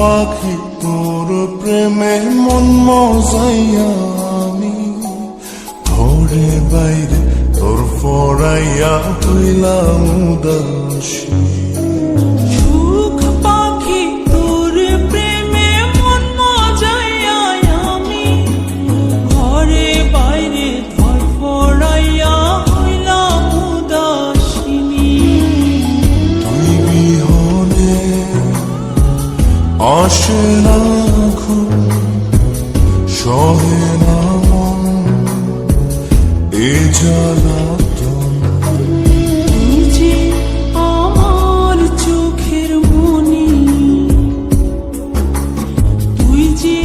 পাখি তোর প্রেমে মন আমি। ঘরে বাইরে তোর ফরাইয়া তুইলাম উদাসী। আসে না ঘুম সহে না মন এ জ্বালাতন যে আমার চোখের মনি তুই যে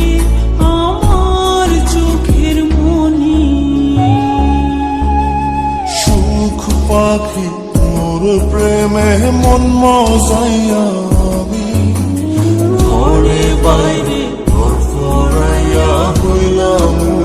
আমার চোখের মনি। সুখ পাখি মোর প্রেমে মন মজাইয়া আমি ঘরে বাইরে হইলাম।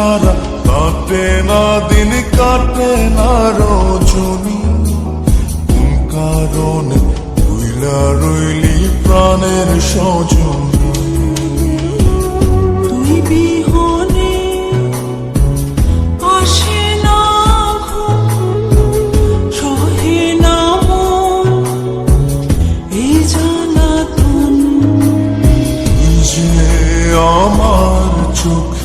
ছাড়া কাটে না দিন কাটে না রজনী। কোন কারণে ভুইলা রইলি প্রাণের সজনী? আমার চোখের